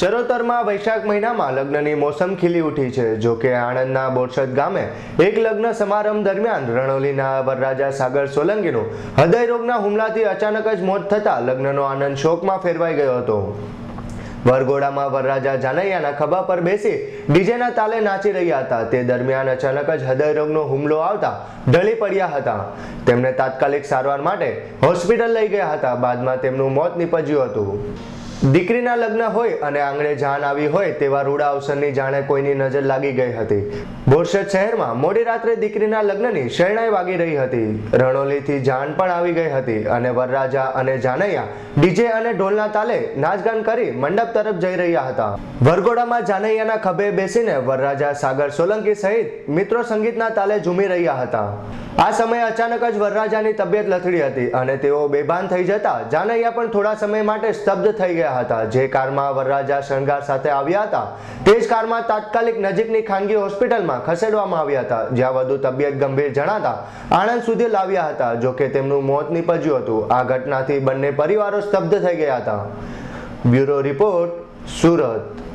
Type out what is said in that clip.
ચરોતરમાં વૈશાખ મહિનામાં લગ્નની મોસમ ખીલી ઉઠી છે. જો કે આણંદના બોરસદ ગામે એક લગ્ન સમારંભ દરમિયાન રણોલીના વરરાજા સાગર સોલંકીનું હૃદયરોગના હુમલાથી અચાનક જ મોત થતાં લગ્નનો આનંદ શોકમાં ફેરવાઈ ગયો હતો. વરઘોડામાં વરરાજા જાનૈયાના ખભા પર બેસી ડીજેના તાલે નાચી રહ્યા હતા. તે દરમિયાન અચાનક જ હૃદયરોગનો હુમલો આવતા ઢળી પડ્યા હતા. તેમને તાત્કાલિક સારવાર માટે હોસ્પિટલ લઈ ગયા હતા. બાદમાં તેમનું મોત નીપજ્યું હતું. દીકરીના લગ્ન હોય અને આંગણે જાન આવી હોય તેવા રૂડા અવસરની જાણે કોઈની નજર લાગી ગઈ હતી. બોરસદ શહેરમાં મોડી રાત્રે દીકરીના લગ્નની શરણાઈ વાગી રહી હતી. રણોલીથી જાન પણ આવી ગઈ હતી અને વરરાજા અને જાનૈયા, ડીજે અને ઢોલના તાલે નાચગાન કરી મંડપ તરફ જઈ રહ્યા હતા. વરઘોડામાં જાનૈયાના ખભે બેસીને વરરાજા સાગર સોલંકી સહિત મિત્રો સંગીતના તાલે ઝૂમી રહ્યા હતા. આ સમયે અચાનક જ વરરાજાની તબિયત લથડી હતી અને તેઓ બેભાન થઈ જતા જાનૈયા પણ થોડા સમય માટે સ્તબ્ધ થઈ ગયા. હતા. જે કારમાં વરરાજા શણગાર સાથે આવ્યા હતા, તે જ કારમાં તાત્કાલિક નજીકની ખાનગી હોસ્પિટલમાં ખસેડવામાં આવ્યા હતા. જ્યાં વધુ તબિયત ગંભીર જણાતા આણંદ સુધી લાવ્યા હતા, જો કે તેમનું મોત નીપજ્યું હતું. આ ઘટનાથી બંને પરિવારો સ્તબ્ધ થઈ ગયા હતા. Bureau report, Surat.